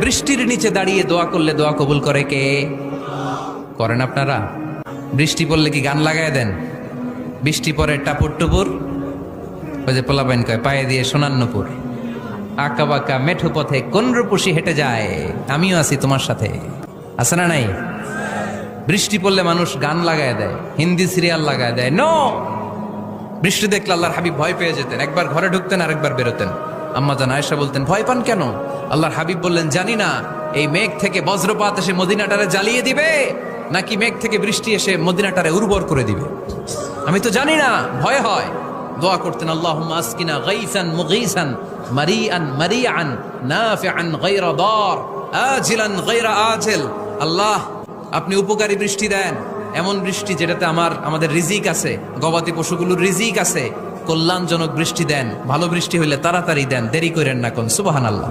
বৃষ্টির নিচে দাঁড়িয়ে দোয়া করলে দোয়া কবুল করে কে? করেন আপনারা? বৃষ্টি পড়লে কি গান লাগায় দেন? বৃষ্টি পরে টাপুর টুপুর? ওই যে পোলাপাইন কয়, পায়ে দিয়ে সোনান্নপুর আঁকা বাঁকা মেঠো পথে কোন রূপসী হেঁটে যায়? আমিও আছি তোমার সাথে। আছে না নাই? বৃষ্টি পড়লে মানুষ গান লাগায় দেয়, হিন্দি সিরিয়াল লাগায় দেয়। নো বৃষ্টি দেখলে আল্লাহর হাবিব ভয় পেয়ে যেতেন। একবার ঘরে ঢুকতেন আর একবার বেরোতেন। আম্মা জান আয়েশা বলতেন, ভয় পান কেন? আল্লাহর হাবিব বললেন, জানি না, এই মেঘ থেকে বজ্রপাত এসে মদিনাটারে জ্বালিয়ে দিবে, নাকি মেঘ থেকে বৃষ্টি এসে মদিনাটারে উর্বর করে দিবে? আমি তো জানি না, ভয় হয়। দোয়া করতেন আল্লাহ আজিল। আল্লাহ, আপনি উপকারী বৃষ্টি দেন। এমন বৃষ্টি যেটাতে আমার, আমাদের রিজিক আছে, গবাদি পশুগুলোর রিজিক আছে। কল্যাণজনক বৃষ্টি দেন ভালো বৃষ্টি হইলে তাড়াতাড়ি দেন দেরি করেন না কোন সুবাহান আল্লাহ